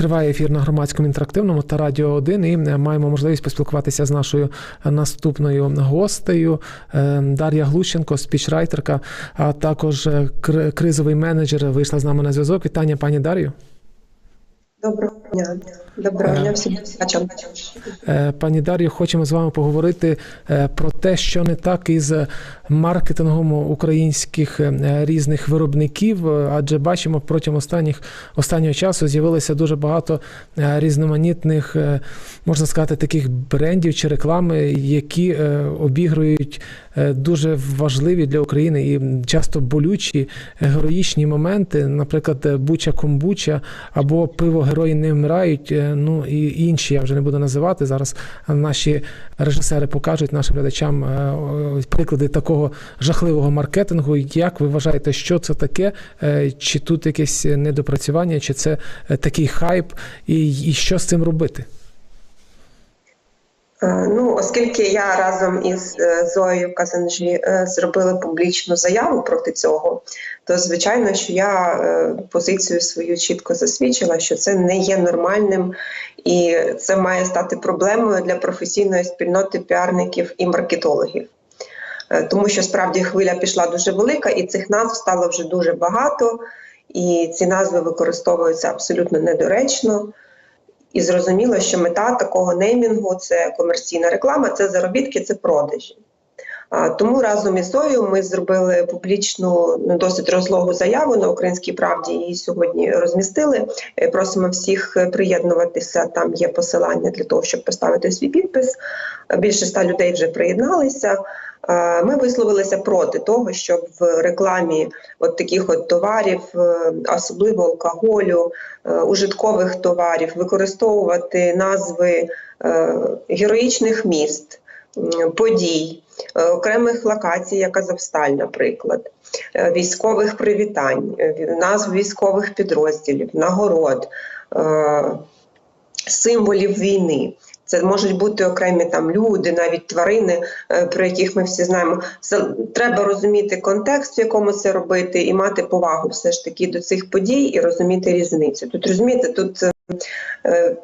Триває ефір на громадському інтерактивному та радіо 1 і е, маємо можливість поспілкуватися з нашою наступною гостею Е, Дар'я Глущенко, спічрайтерка, а також е, кризовий менеджер. Вийшла з нами на зв'язок. Вітання, пані Дар'ю. Доброго дня. Доброго дня всім глядачам. Е, Пані Дар'ю, хочемо з вами поговорити е, про те, що не так із маркетингом українських е, різних виробників, е, адже бачимо протягом останніх останнього часу з'явилося дуже багато е, різноманітних, е, можна сказати, таких брендів чи реклами, які е, обігрують е, дуже важливі для України і часто болючі е, героїчні моменти, наприклад, е, Буча Комбуча або пиво Герої не вмирають. е, Ну і інші я вже не буду називати. Зараз наші режисери покажуть нашим глядачам е, приклади такого жахливого маркетингу. Як ви вважаєте, що це таке? Е, Чи тут якесь недопрацювання, чи це такий хайп, і, і що з цим робити? Е, Ну, оскільки я разом із е, Зоєю Казанжі е, зробила публічну заяву проти цього, то звичайно, що я позицію свою чітко засвідчила, що це не є нормальним, і це має стати проблемою для професійної спільноти піарників і маркетологів. Тому що справді хвиля пішла дуже велика, і цих назв стало вже дуже багато, і ці назви використовуються абсолютно недоречно. І зрозуміло, що мета такого неймінгу це комерційна реклама, це заробітки, це продажі. Тому разом із Зоєю ми зробили публічну ну, досить розлогу заяву на українській правді. Її сьогодні розмістили. Е, Просимо всіх приєднуватися. Там є посилання для того, щоб поставити свій підпис. Більше ста людей вже приєдналися. Е, Ми висловилися проти того, щоб в рекламі от таких от товарів, е, особливо алкоголю, е, ужиткових товарів, використовувати назви героїчних міст, подій, окремих локацій, як Азовсталь, наприклад, військових привітань, назв військових підрозділів, нагород. Символів війни це можуть бути окремі там люди, навіть тварини, е, про яких ми всі знаємо. Треба розуміти контекст, в якому це робити, і мати повагу все ж таки до цих подій і розуміти різницю. Тут розумієте, тут е, е,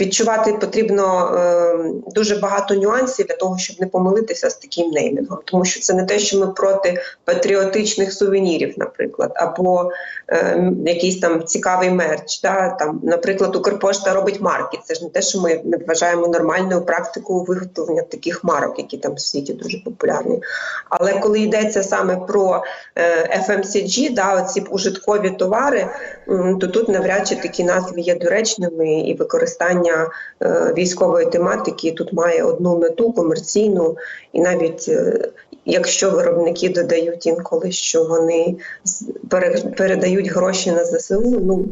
відчувати потрібно е, дуже багато нюансів для того, щоб не помилитися з таким неймінгом, тому що це не те, що ми проти патріотичних сувенірів, наприклад, або е, якийсь там цікавий мерч. Да? Там, наприклад, Укрпошта робить марки. Це ж не те, що ми не вважаємо нормальною практикою виготовлення таких марок, які там в світі дуже популярні. Але коли йдеться саме про е, FMCG, да, оці ужиткові товари, то тут навряд чи такі назви є доречними і використання е, військової тематики тут має одну мету комерційну, і навіть е, якщо виробники додають інколи, що вони передають гроші на ЗСУ, ну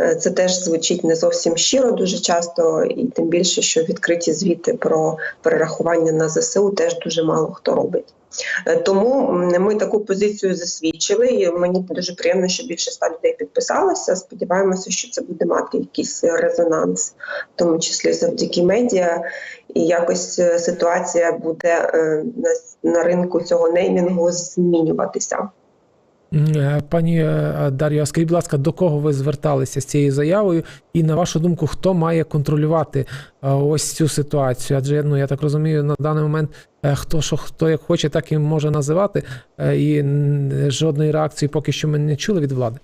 е, це теж звучить не зовсім щиро дуже часто, і тим більше, що відкриті звіти про перерахування на ЗСУ теж дуже мало хто робить. Е, Тому ми таку позицію засвідчили. і Мені дуже приємно, що більше ста людей підписалося. Сподіваємося, що це буде мати якийсь резонанс, в тому числі завдяки медіа, і якось е, ситуація буде е, на, на ринку цього неймінгу змінюватися. Е, Пані е, Дар'я, скажіть, будь ласка, до кого ви зверталися з цією заявою? І на вашу думку, хто має контролювати е, ось цю ситуацію? Адже ну я так розумію, на даний момент хто що хто як хоче, так і може називати, і жодної реакції поки що ми не чули від влади.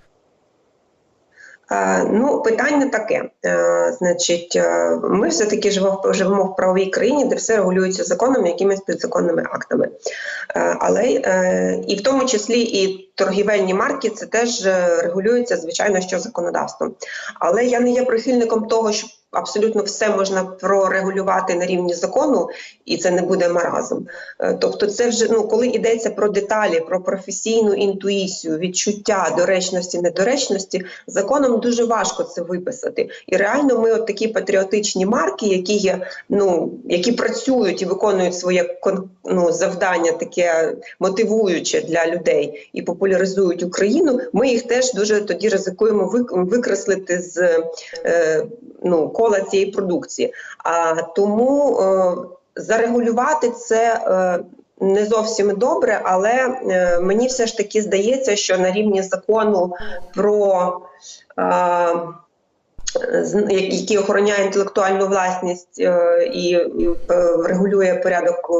Е, Ну, питання таке. Е, Значить, е, ми все таки живемо, в- правовій країні, де все регулюється законом, якимись підзаконними актами. Але і в тому числі і торгівельні марки це теж регулюється, звичайно, що законодавством. Але я не є прихильником того, що абсолютно все можна прорегулювати на рівні закону, і це не буде маразм. Е, Тобто, це вже ну коли йдеться про деталі, про професійну інтуїцію, відчуття доречності, недоречності, законом дуже важко це виписати. І реально, ми от такі патріотичні марки, які є, ну які працюють і виконують своє ну, завдання, таке мотивуюче для людей і популяризують Україну. Ми їх теж дуже тоді ризикуємо викреслити з е, ну кола цієї продукції. А тому е, зарегулювати це. Е, не зовсім добре, але е, мені все ж таки здається, що на рівні закону про який охороняє інтелектуальну власність е, і е, регулює порядок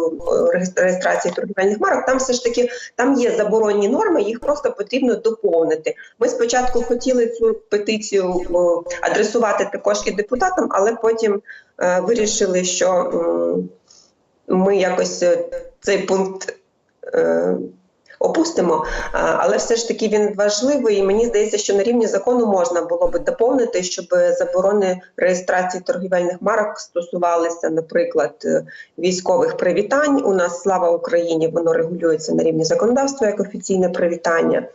е, реєстрації торгівельних марок, там все ж таки там є заборонні норми, їх просто потрібно доповнити. Ми спочатку хотіли цю петицію адресувати також і депутатам, але потім вирішили, що ми якось цей пункт. Опустимо, але все ж таки він важливий, і мені здається, що на рівні закону можна було би доповнити, щоб заборони реєстрації торгівельних марок стосувалися, наприклад, е, військових привітань. У нас слава Україні, воно регулюється на рівні законодавства як офіційне привітання.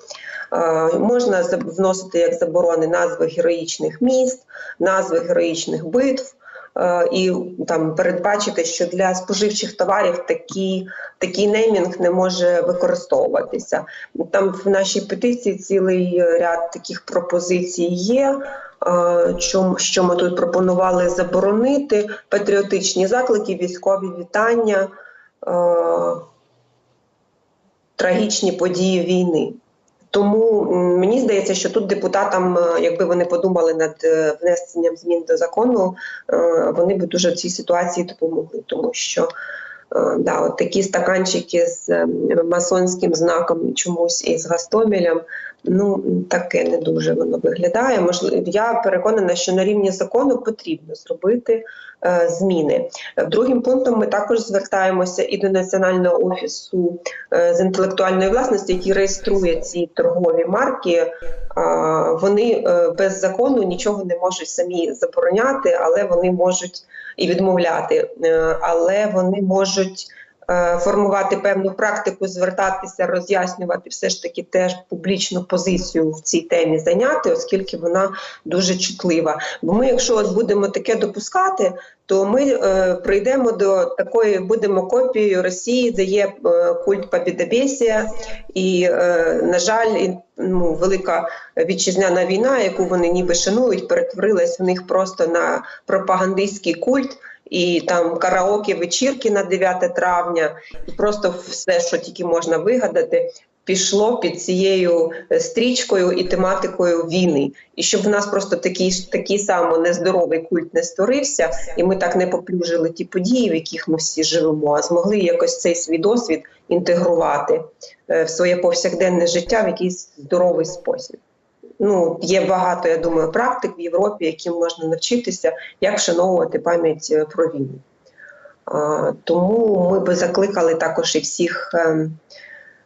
Можна вносити як заборони назви героїчних міст, назви героїчних битв. Е, І там передбачити, що для споживчих товарів такі, такий неймінг не може використовуватися. Там в нашій петиції цілий ряд таких пропозицій є. е, Що, що ми тут пропонували заборонити патріотичні заклики, військові вітання, е, трагічні події війни. Тому мені здається, що тут депутатам, е, якби вони подумали над е, внесенням змін до закону, е, вони б дуже в цій ситуації допомогли, тому що да, от такі стаканчики з е, масонським знаком чомусь і з Гастомелем, ну таке не дуже воно виглядає. Можливо, я переконана, що на рівні закону потрібно зробити е, зміни. Е, Другим пунктом ми також звертаємося і до національного офісу е, з інтелектуальної власності, який реєструє ці торгові марки. А, Вони е, без закону нічого не можуть самі забороняти, але вони можуть і відмовляти, Е, але вони можуть. Е, Формувати певну практику, звертатися, роз'яснювати все ж таки теж публічну позицію в цій темі зайняти, оскільки вона дуже чутлива. Бо ми, якщо от будемо таке допускати, то ми е, прийдемо до такої, будемо копією Росії, де є е, культ побідобєсія, і, е, на жаль, ну, велика вітчизняна війна, яку вони ніби шанують, перетворилась в них просто на пропагандистський культ. І там караоке вечірки на 9 травня, і просто все, що тільки можна вигадати, пішло під цією е, стрічкою і тематикою війни. І щоб в нас просто такий такий само нездоровий культ не створився, і ми так не поплюжили ті події, в яких ми всі живемо, а змогли якось цей свій досвід інтегрувати е, в своє повсякденне життя в якийсь здоровий спосіб. Ну, є багато, я думаю, практик в Європі, яким можна навчитися, як вшановувати пам'ять е, про війну. Тому ми би закликали також і всіх ем,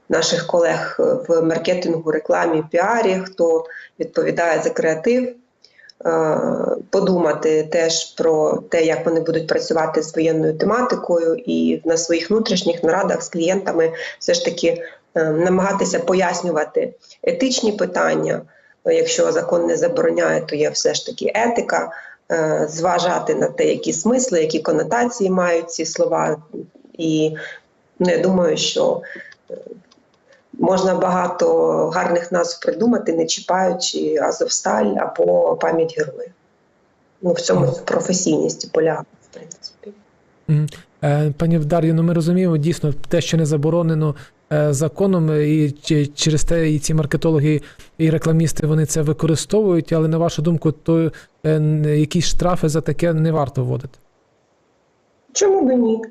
наших колег е, в маркетингу, рекламі, піарі, хто відповідає за креатив, е, подумати теж про те, як вони будуть працювати з воєнною тематикою, і на своїх внутрішніх нарадах з клієнтами все ж таки е, намагатися пояснювати етичні питання. Якщо закон не забороняє, то є все ж таки етика, е, зважати на те, які смисли, які конотації мають ці слова. І ну, я думаю, що е, можна багато гарних назв придумати, не чіпаючи Азовсталь або пам'ять героїв. Ну, в цьому професійність полягає, в принципі. Е, Пані Дар'ю, ну ми розуміємо дійсно те, що не заборонено законом, е, і через те і ці маркетологи і рекламісти вони це використовують, але на вашу думку, то е, якісь штрафи за таке не варто вводити, Чому би ні?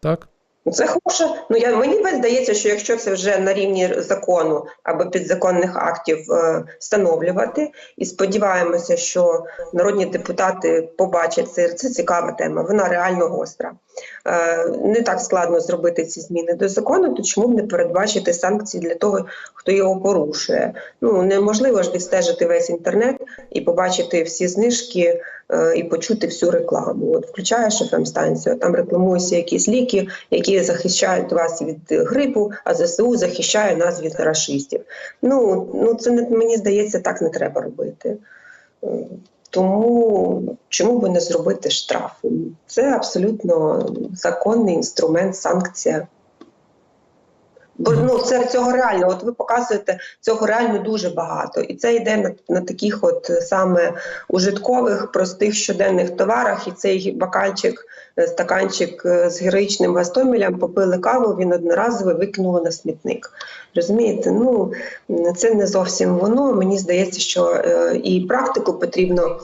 так? Це хороше. Ну я мені здається, що якщо це вже на рівні закону або підзаконних актів е, встановлювати, і сподіваємося, що народні депутати побачать це. Це цікава тема. Вона реально гостра. Е, не так складно зробити ці зміни до закону, то чому б не передбачити санкції для того, хто його порушує? Ну неможливо ж відстежити весь інтернет і побачити всі знижки і почути всю рекламу. От включаєш fm станцію, там рекламуються якісь ліки, які захищають вас від грипу, а ЗСУ захищає нас від рашистів. Ну, ну це не мені здається, так не треба робити. Е, Тому чому би не зробити штраф? Це абсолютно законний інструмент, санкція. Бо ну це цього реально. От ви показуєте цього реально дуже багато, і це йде на, на таких, от е, саме ужиткових, простих щоденних товарах. І цей бакальчик, е, стаканчик е, з героїчним гастомілем попили каву. Він одноразово викинули на смітник. Розумієте? Ну це не зовсім воно. Мені здається, що і практику потрібно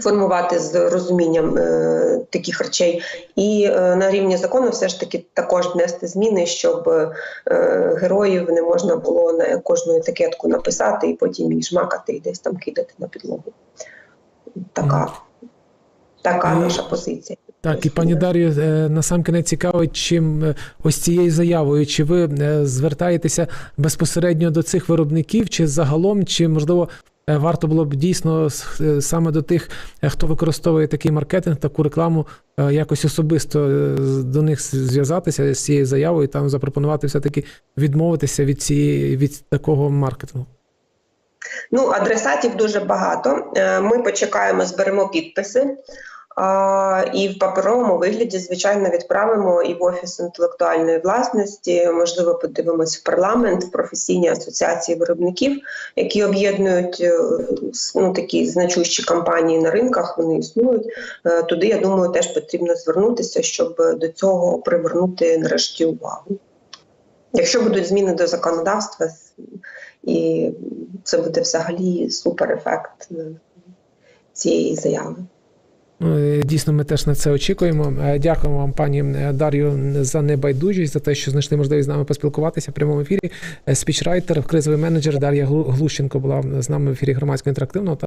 формувати з розумінням е, таких речей, і е, на рівні закону все ж таки також внести зміни, щоб е, героїв не можна було на кожну етикетку написати і потім її жмакати і десь там кидати на підлогу. Така, така І- наша позиція. Так, і пані Дар'ю, е, насамкінець цікавить, чим е, ось цією заявою, чи ви е, звертаєтеся безпосередньо до цих виробників, чи загалом, чи можливо е, варто було б дійсно е, саме до тих, е, хто використовує такий маркетинг, таку рекламу, е, якось особисто е, до них зв'язатися з цією заявою, там запропонувати все-таки відмовитися від цієї від такого маркетингу. Ну, адресатів дуже багато. Е, Ми почекаємо, зберемо підписи. І в паперовому вигляді, звичайно, відправимо і в офіс інтелектуальної власності. Можливо, подивимось в парламент, в професійні асоціації виробників, які об'єднують е, ну, такі значущі компанії на ринках. Вони існують. Е, Туди, я думаю, теж потрібно звернутися, щоб до цього привернути нарешті увагу. Якщо будуть зміни до законодавства, і це буде взагалі супер ефект е, цієї заяви. Ну, Дійсно, ми теж на це очікуємо. Е, Дякуємо вам, пані е, Дар'ю, за небайдужість, за те, що знайшли можливість з нами поспілкуватися в прямому ефірі. Е, Спічрайтер, кризовий менеджер Дар'я Глущенко була з нами в ефірі громадського інтерактивного.